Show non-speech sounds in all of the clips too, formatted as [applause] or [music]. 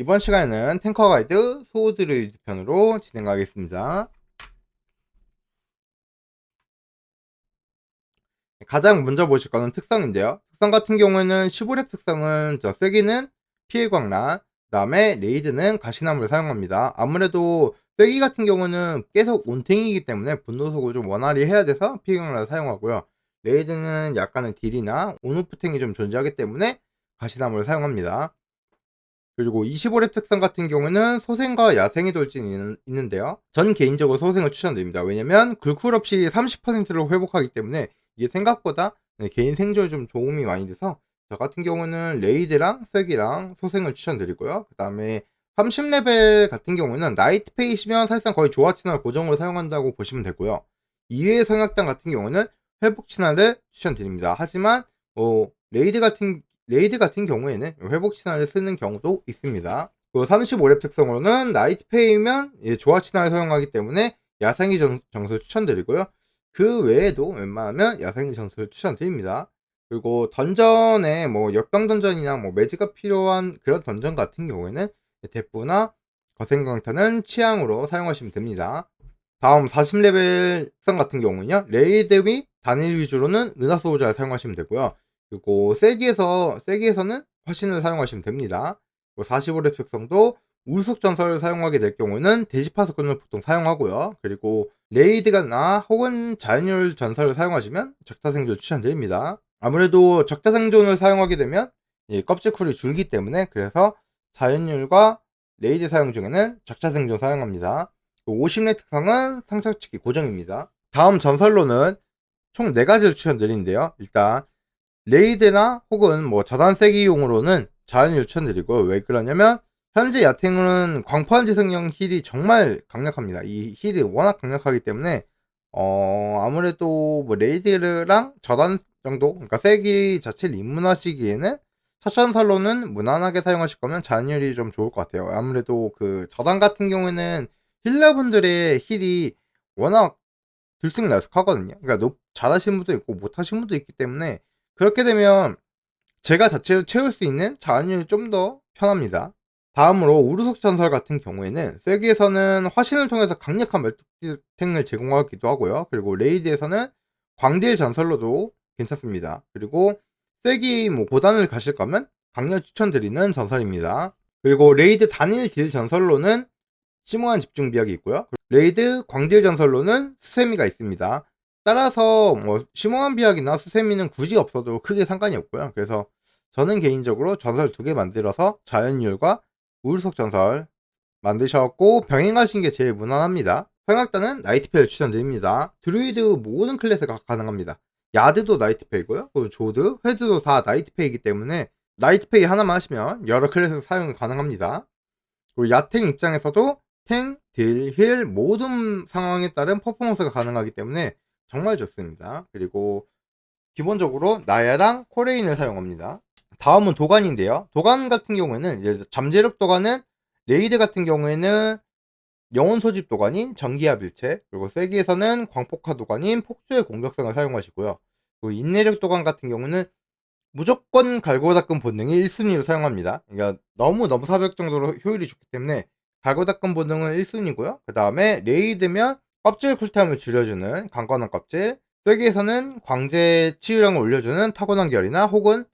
이번 시간에는 탱커 가이드 소드루이드 편으로 진행하겠습니다. 가장 먼저 보실 거는 특성인데요. 특성 같은 경우에는 15렙 특성은 저 쐐기는 피해 광란, 그 다음에 레이드는 가시나무를 사용합니다. 아무래도 쐐기 같은 경우는 계속 온탱이기 때문에 분노속을 좀 원활히 해야 돼서 피해 광란을 사용하고요. 레이드는 약간의 딜이나 온오프탱이 좀 존재하기 때문에 가시나무를 사용합니다. 그리고 25렙 특성 같은 경우는 소생과 야생의 돌진이 있는- 있는데요. 전 개인적으로 소생을 추천드립니다. 왜냐면 굴쿨 없이 30%를 회복하기 때문에 이게 생각보다 네, 개인 생존에 좀 도움이 많이 돼서 저 같은 경우는 레이드랑 쐐기랑 소생을 추천드리고요. 그 다음에 30레벨 같은 경우는 나이트 페이시면 사실상 거의 조화 친화를 고정으로 사용한다고 보시면 되고요. 이외의 성약당 같은 경우는 회복 친화를 추천드립니다. 하지만 뭐 레이드 같은 레이드 같은 경우에는 회복 친화를 쓰는 경우도 있습니다. 그리고 35렙 특성으로는 나이트 페이면 예, 조화 친화를 사용하기 때문에 야생의 정, 정수를 추천드리고요. 그 외에도 웬만하면 야생의 정수를 추천드립니다. 그리고 던전에 뭐 역당 던전이나 뭐 매지가 필요한 그런 던전 같은 경우에는 대포나 거센강타는 취향으로 사용하시면 됩니다. 다음 40레벨 특성 같은 경우는요. 레이드 및 단일 위주로는 은하소호자를 사용하시면 되고요. 그리고 세기에서 세기에서는 화신을 사용하시면 됩니다. 그리고 45렙 특성도 울속 전설을 사용하게 될 경우는 대지파석근을 보통 사용하고요. 그리고 레이드가나 혹은 자연율 전설을 사용하시면 적타 생존 추천드립니다. 아무래도 적타 생존을 사용하게 되면 이 껍질 쿨이 줄기 때문에 그래서 자연율과 레이드 사용 중에는 적자 생존 사용합니다. 50렙 특성은 상처치기 고정입니다. 다음 전설로는 총 4가지를 추천드리는데요. 일단 레이드나 혹은 뭐 저단 세기용으로는 자연을 추천드리고 왜 그러냐면 현재 야탱은 광포한 지성형 힐이 정말 강력합니다. 이 힐이 워낙 강력하기 때문에 어 아무래도 뭐 레이드랑 저단 정도 그러니까 세기 자체를 입문하시기에는 첫 전설로는 무난하게 사용하실 거면 자연율이 좀 좋을 것 같아요. 아무래도 그 저단 같은 경우에는 힐러분들의 힐이 워낙 들쑥날쑥하거든요. 그러니까 높, 잘하시는 분도 있고 못하시는 분도 있기 때문에 그렇게 되면 제가 자체로 채울 수 있는 자연율이 좀 더 편합니다. 다음으로 우르속 전설 같은 경우에는 세기에서는 화신을 통해서 강력한 멸뚝탱을 제공하기도 하고요. 그리고 레이드에서는 광딜 전설로도 괜찮습니다. 그리고 세기 뭐 고단을 가실 거면 강력 추천드리는 전설입니다. 그리고 레이드 단일 딜 전설로는 심오한 집중 비약이 있고요. 레이드 광딜 전설로는 수세미가 있습니다. 따라서 뭐 심오한 비약이나 수세미는 굳이 없어도 크게 상관이 없고요. 그래서 저는 개인적으로 전설 두 개 만들어서 자연율과 우르속 전설 만드셨고 병행하신 게 제일 무난합니다. 성악단은 나이트페를 추천드립니다. 드루이드 모든 클래스가 가능합니다. 야드도 나이트페이고요. 그리고 조드, 헤드도 다 나이트페이기 때문에 나이트페이 하나만 하시면 여러 클래스 사용이 가능합니다. 그리고 야탱 입장에서도 탱, 딜, 힐 모든 상황에 따른 퍼포먼스가 가능하기 때문에 정말 좋습니다. 그리고 기본적으로 나야랑 코레인을 사용합니다. 다음은 도관인데요. 도관 같은 경우에는 잠재력 도관은 레이드 같은 경우에는 영혼 소집 도관인 전기압 일체 그리고 세기에서는 광폭화 도관인 폭주의 공격성을 사용하시고요. 그리고 인내력 도관 같은 경우는 무조건 갈고 닦은 본능이 1순위로 사용합니다. 그러니까 너무 너무 사벽 정도로 효율이 좋기 때문에 갈고 닦은 본능은 1순위고요. 그 다음에 레이드면 껍질 쿨타임을 줄여주는 강건한 껍질 세기에서는 광재 치유량을 올려주는 타고난 결이나 혹은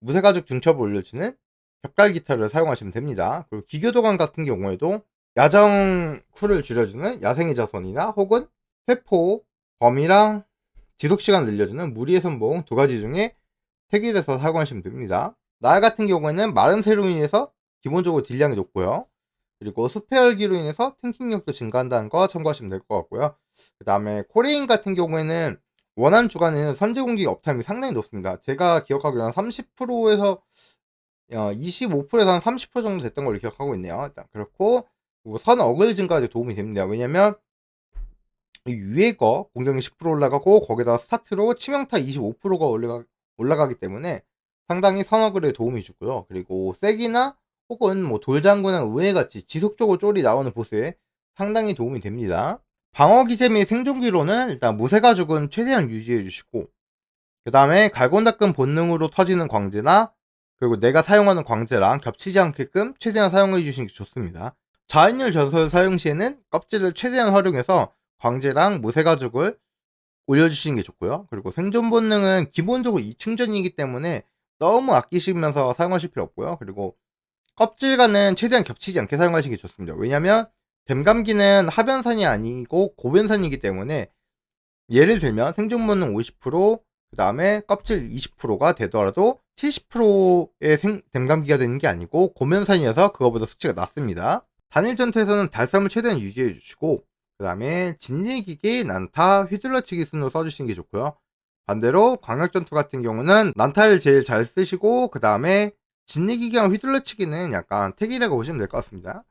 무쇠가죽 중첩을 올려주는 벽갈 기타를 사용하시면 됩니다. 그리고 기교도관 같은 경우에도 야정 쿨을 줄여주는 야생의 자손이나 혹은 회포, 범위랑 지속시간 늘려주는 무리의 선봉 두 가지 중에 택일해서 사용하시면 됩니다. 나 같은 경우에는 마른 새로 인해서 기본적으로 딜량이 높고요. 그리고 숲의 열기로 인해서 탱킹력도 증가한다는 거 참고하시면 될 것 같고요. 그 다음에 코레인 같은 경우에는 원한 주간에는 선제 공기 업타임이 상당히 높습니다. 제가 기억하기로는 30%에서 25%에서 한 30% 정도 됐던 걸로 기억하고 있네요. 일단 그렇고 선 어글 증가에 도움이 됩니다. 왜냐면 이 위에 거 공격력 10% 올라가고 거기다 스타트로 치명타 25%가 올라가, 올라가기 때문에 상당히 선 어글에 도움이 주고요. 그리고 세기나 혹은 뭐 돌장구나 의회 같이 지속적으로 쫄이 나오는 보스에 상당히 도움이 됩니다. 방어 기제 및 생존기로는 일단 무쇠가죽은 최대한 유지해 주시고 그 다음에 갈곤 닦은 본능으로 터지는 광제나 그리고 내가 사용하는 광재랑 겹치지 않게끔 최대한 사용해 주시는 게 좋습니다. 자연열 전설 사용 시에는 껍질을 최대한 활용해서 광재랑 무쇠가죽을 올려주시는 게 좋고요. 그리고 생존 본능은 기본적으로 이충전이기 때문에 너무 아끼시면서 사용하실 필요 없고요. 그리고 껍질과는 최대한 겹치지 않게 사용하시는 게 좋습니다. 왜냐면 댐감기는 하변산이 아니고 고변산이기 때문에 예를 들면 생존 본능 50%, 그 다음에 껍질 20%가 되더라도 70%의 생, 댐감기가 되는 게 아니고 고면산이어서 그거보다 수치가 낮습니다. 단일 전투에서는 달성을 최대한 유지해 주시고 그 다음에 진리기기, 난타, 휘둘러치기 순으로 써주시는 게 좋고요. 반대로 광역전투 같은 경우는 난타를 제일 잘 쓰시고 그 다음에 진리기기랑 휘둘러치기는 약간 택이라고 보시면 될 것 같습니다.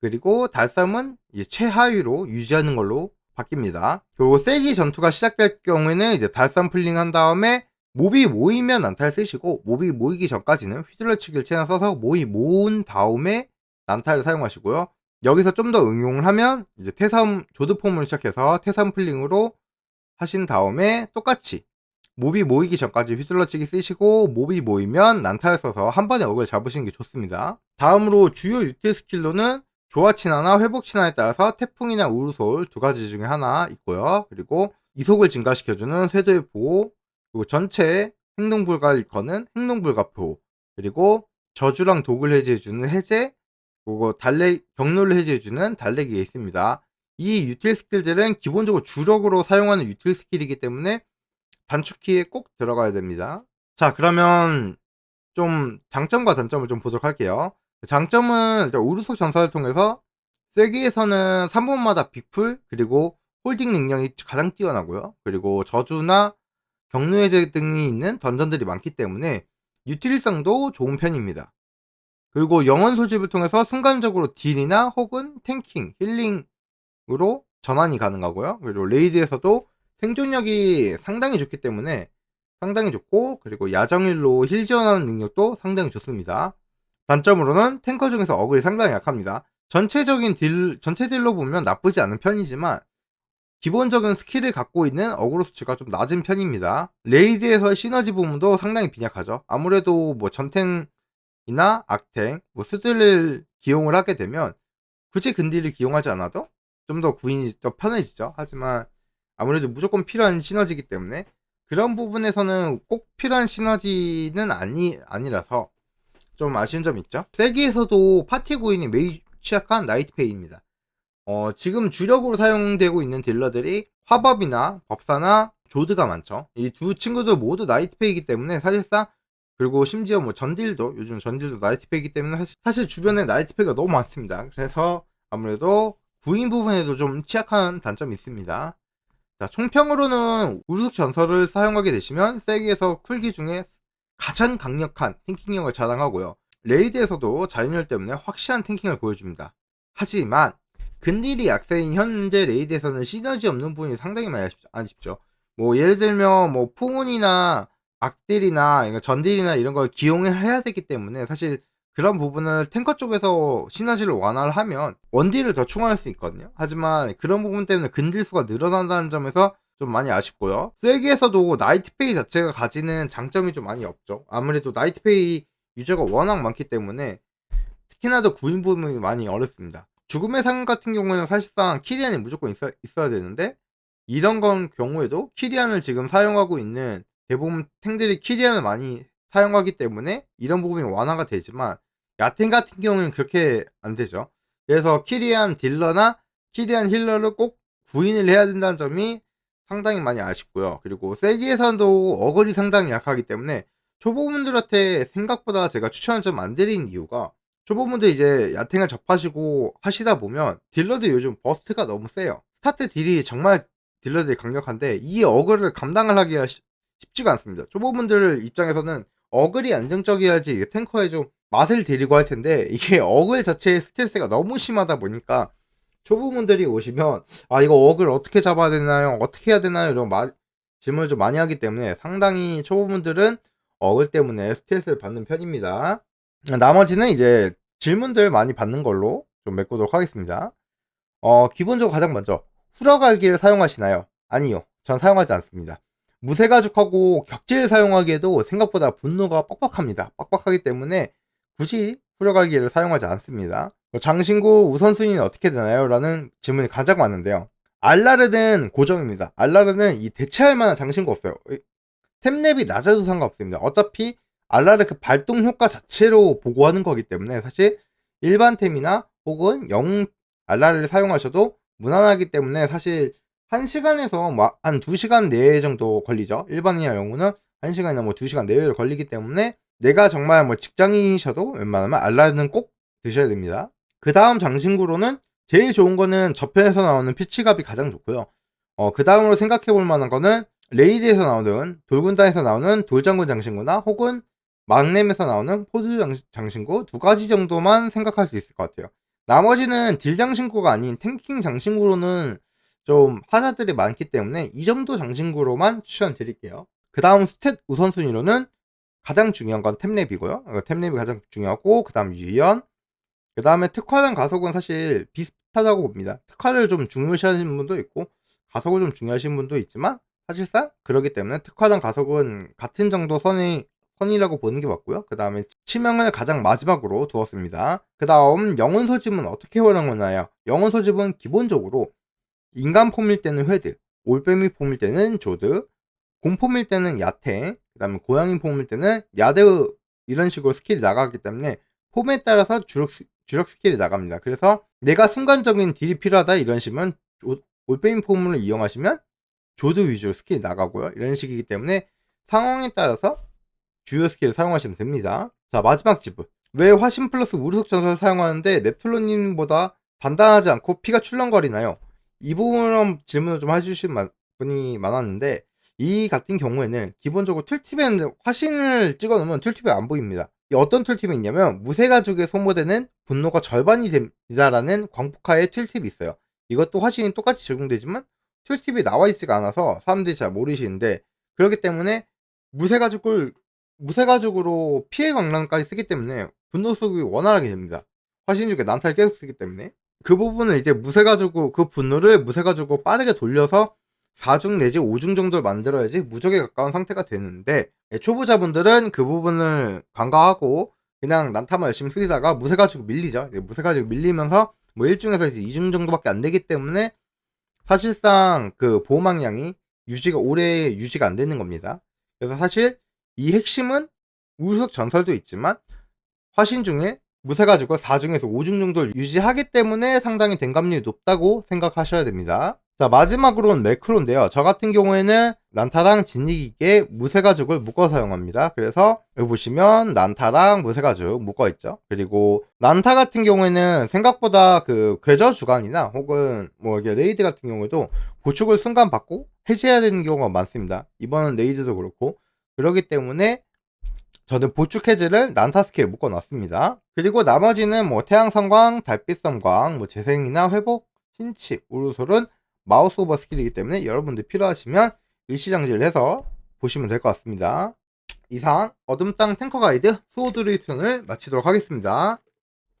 그리고 달섬은 최하위로 유지하는 걸로 바뀝니다. 그리고 세기 전투가 시작될 경우에는 이제 달섬 풀링 한 다음에 몹이 모이면 난타를 쓰시고 몹이 모이기 전까지는 휘둘러치기를 최대한 써서 몹이 모은 다음에 난타를 사용하시고요. 여기서 좀 더 응용을 하면 이제 태삼 조드폼을 시작해서 태삼 풀링으로 하신 다음에 똑같이 몹이 모이기 전까지 휘둘러치기 쓰시고 몹이 모이면 난타를 써서 한 번에 억을 잡으시는 게 좋습니다. 다음으로 주요 유틸 스킬로는 조화 친화나 회복 친화에 따라서 태풍이나 우르솔 두 가지 중에 하나 있고요. 그리고 이속을 증가시켜주는 쇄도의 보호, 그리고 전체 행동 불가를 거는 행동 불가표, 그리고 저주랑 독을 해제해주는 해제, 그리고 달래 경로를 해제해주는 달래기가 있습니다. 이 유틸 스킬들은 기본적으로 주력으로 사용하는 유틸 스킬이기 때문에 단축키에 꼭 들어가야 됩니다. 자, 그러면 좀 장점과 단점을 좀 보도록 할게요. 장점은 우르속 전사를 통해서 세기에서는 3번마다 빅풀 그리고 홀딩 능력이 가장 뛰어나고요. 그리고 저주나 경로 해제 등이 있는 던전들이 많기 때문에 유틸성도 좋은 편입니다. 그리고 영원 소집을 통해서 순간적으로 딜이나 혹은 탱킹, 힐링으로 전환이 가능하고요. 그리고 레이드에서도 생존력이 상당히 좋기 때문에 상당히 좋고 그리고 야정일로 힐 지원하는 능력도 상당히 좋습니다. 단점으로는 탱커 중에서 어글이 상당히 약합니다. 전체적인 딜, 전체 딜로 보면 나쁘지 않은 편이지만 기본적인 스킬을 갖고 있는 어그로 수치가 좀 낮은 편입니다. 레이드에서 시너지 부분도 상당히 빈약하죠. 아무래도 뭐 전탱 이나 악탱, 뭐 수들을 기용을 하게 되면 굳이 근딜을 기용하지 않아도 좀 더 구인이 더 편해지죠. 하지만 아무래도 무조건 필요한 시너지이기 때문에 그런 부분에서는 꼭 필요한 시너지는 아니 아니라서 좀 아쉬운 점이 있죠. 세기에서도 파티 구인이 매우 취약한 나이트페이입니다. 어, 지금 주력으로 사용되고 있는 딜러들이 화법이나 법사나 조드가 많죠. 이 두 친구들 모두 나이트페이이기 때문에 사실상 그리고 심지어 뭐 전딜도 요즘 전딜도 나이트팩이기 때문에 사실, 사실 주변에 나이트팩이 너무 많습니다. 그래서 아무래도 구인 부분에도 좀 취약한 단점이 있습니다. 자, 총평으로는 우르숙 전설을 사용하게 되시면 세기에서 쿨기 중에 가장 강력한 탱킹력을 자랑하고요. 레이드에서도 자연열 때문에 확실한 탱킹을 보여줍니다. 하지만 근딜이 약세인 현재 레이드에서는 시너지 없는 부분이 상당히 많이 아쉽죠. 뭐 예를 들면 뭐 풍운이나 악딜이나 전딜이나 이런 걸 기용해야 되기 때문에 사실 그런 부분을 탱커 쪽에서 시너지를 완화를 하면 원딜을 더 충원할 수 있거든요. 하지만 그런 부분 때문에 근딜수가 늘어난다는 점에서 좀 많이 아쉽고요. 세기에서도 나이트페이 자체가 가지는 장점이 좀 많이 없죠. 아무래도 나이트페이 유저가 워낙 많기 때문에 특히나 더 구인 부분이 많이 어렵습니다. 죽음의 상 같은 경우에는 사실상 키리안이 무조건 있어, 있어야 되는데 이런 건 경우에도 키리안을 지금 사용하고 있는 대부분 탱들이 키리안을 많이 사용하기 때문에 이런 부분이 완화가 되지만 야탱 같은 경우는 그렇게 안 되죠. 그래서 키리안 딜러나 키리안 힐러를 꼭 구인을 해야 된다는 점이 상당히 많이 아쉽고요. 그리고 세기에서도 어글이 상당히 약하기 때문에 초보분들한테 생각보다 제가 추천을 좀 안 드리는 이유가 초보분들 이제 야탱을 접하시고 하시다 보면 딜러들 요즘 버스트가 너무 세요. 스타트 딜이 정말 딜러들이 강력한데 이 어글을 감당을 하기가 쉽지가 않습니다. 초보분들 입장에서는 어글이 안정적이어야지 탱커에 좀 맛을 데리고 할 텐데 이게 [laughs] 어글 자체의 스트레스가 너무 심하다 보니까 초보분들이 오시면 아 이거 어글 어떻게 잡아야 되나요? 어떻게 해야 되나요? 이런 말 질문을 좀 많이 하기 때문에 상당히 초보분들은 어글 때문에 스트레스를 받는 편입니다. 나머지는 이제 질문들 많이 받는 걸로 좀 메꾸도록 하겠습니다. 어, 기본적으로 가장 먼저, 후러갈기를 사용하시나요? 아니요. 전 사용하지 않습니다. 무쇠가죽하고 격제를 사용하기에도 생각보다 분노가 뻑뻑합니다. 뻑뻑하기 때문에 굳이 후려갈기를 사용하지 않습니다. 장신구 우선순위는 어떻게 되나요? 라는 질문이 가장 많은데요. 알라르는 고정입니다. 알라르는 이 대체할 만한 장신구 없어요. 템랩이 낮아도 상관없습니다. 어차피 알라르 그 발동 효과 자체로 보고하는 거기 때문에 사실 일반 템이나 혹은 영 알라르를 사용하셔도 무난하기 때문에 사실 1시간에서 뭐한 2시간 내에 정도 걸리죠. 일반이나 영웅은 1시간이나 뭐 2시간 내외로 걸리기 때문에 내가 정말 뭐 직장인이셔도 웬만하면 알라르는 꼭 드셔야 됩니다. 그 다음 장신구로는 제일 좋은 거는 저편에서 나오는 피치갑이 가장 좋고요. 어, 그 다음으로 생각해 볼 만한 거는 레이드에서 나오는 돌군단에서 나오는 돌장군 장신구나 혹은 막nem에서 나오는 포드 장신구 두 가지 정도만 생각할 수 있을 것 같아요. 나머지는 딜 장신구가 아닌 탱킹 장신구로는 좀 하자들이 많기 때문에 이 정도 장신구로만 추천드릴게요. 그 다음 스탯 우선순위로는 가장 중요한 건 템랩이고요. 어, 템랩이 가장 중요하고 그 다음 유연 그 다음에 특화랑 가속은 사실 비슷하다고 봅니다. 특화를 좀 중요시하시는 분도 있고 가속을 좀 중요하시는 분도 있지만 사실상 그러기 때문에 특화랑 가속은 같은 정도 선이 선이라고 보는 게 맞고요. 그 다음에 치명을 가장 마지막으로 두었습니다. 그 다음 영혼 소집은 어떻게 활용하나요? 영혼 소집은 기본적으로 인간 폼일 때는 회드, 올빼미 폼일 때는 조드, 공폼일 때는 야탱, 그 다음에 고양이 폼일 때는 야드 이런 식으로 스킬이 나가기 때문에 폼에 따라서 주력, 주력 스킬이 나갑니다. 그래서 내가 순간적인 딜이 필요하다 이런 식이면 올빼미 폼을 이용하시면 조드 위주로 스킬이 나가고요. 이런 식이기 때문에 상황에 따라서 주요 스킬을 사용하시면 됩니다. 자 마지막 지분 왜 화신 플러스 우르속 전설을 사용하는데 넵툴로님보다 단단하지 않고 피가 출렁거리나요? 이 부분 질문을 좀 해주신 분이 많았는데 이 같은 경우에는 기본적으로 툴팁에는 화신을 찍어 놓으면 툴팁이 안 보입니다. 어떤 툴팁이 있냐면 무쇠 가죽에 소모되는 분노가 절반이 됩니다라는 광폭화의 툴팁이 있어요. 이것도 화신이 똑같이 적용되지만 툴팁이 나와 있지가 않아서 사람들이 잘 모르시는데 그렇기 때문에 무쇠 가죽을 무쇠 가죽으로 피해 강란까지 쓰기 때문에 분노 수급이 원활하게 됩니다. 화신 중에 난타를 계속 쓰기 때문에 그 부분을 이제 무쇠가지고 그 분노를 무쇠가지고 빠르게 돌려서 4중 내지 5중 정도를 만들어야지 무적에 가까운 상태가 되는데 예, 초보자분들은 그 부분을 간과하고 그냥 난타만 열심히 쓰다가 무쇠 가지고 밀리죠. 예, 무쇠 가지고 밀리면서 뭐 1중에서 이제 2중 정도밖에 안 되기 때문에 사실상 그 보호망량이 유지가 오래 유지가 안 되는 겁니다. 그래서 사실 이 핵심은 우석 전설도 있지만 화신 중에 무쇠 가지고 4중에서 5중 정도를 유지하기 때문에 상당히 댕감률이 높다고 생각하셔야 됩니다. 자 마지막으로는 매크로인데요. 저 같은 경우에는 난타랑 진이기에 무쇠가죽을 묶어 사용합니다. 그래서 여기 보시면 난타랑 무쇠가죽 묶어 있죠. 그리고 난타 같은 경우에는 생각보다 그 궤저 주간이나 혹은 뭐 이게 레이드 같은 경우에도 보축을 순간 받고 해제해야 되는 경우가 많습니다. 이번은 레이드도 그렇고 그렇기 때문에 저는 보축 해제를 난타 스킬 묶어 놨습니다. 그리고 나머지는 뭐 태양성광, 달빛성광, 뭐 재생이나 회복, 신치, 우르솔은 마우스 오버 스킬이기 때문에 여러분들 필요하시면 일시정지를 해서 보시면 될 것 같습니다. 이상 어둠땅 탱커 가이드 수호드리 편을 마치도록 하겠습니다.